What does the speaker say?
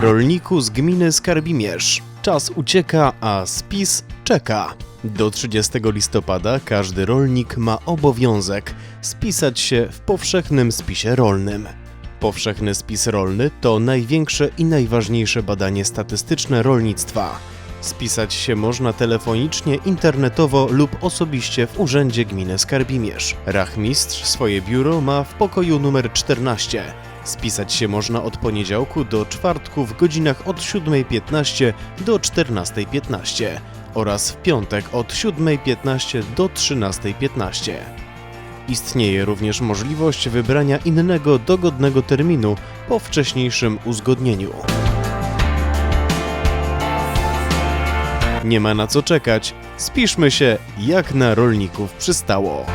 Rolniku z gminy Skarbimierz. Czas ucieka, a spis czeka. Do 30 listopada każdy rolnik ma obowiązek spisać się w powszechnym spisie rolnym. Powszechny spis rolny to największe i najważniejsze badanie statystyczne rolnictwa. Spisać się można telefonicznie, internetowo lub osobiście w Urzędzie Gminy Skarbimierz. Rachmistrz swoje biuro ma w pokoju numer 14. Spisać się można od poniedziałku do czwartku w godzinach od 7.15 do 14.15 oraz w piątek od 7.15 do 13.15. Istnieje również możliwość wybrania innego dogodnego terminu po wcześniejszym uzgodnieniu. Nie ma na co czekać, spiszmy się jak na rolników przystało.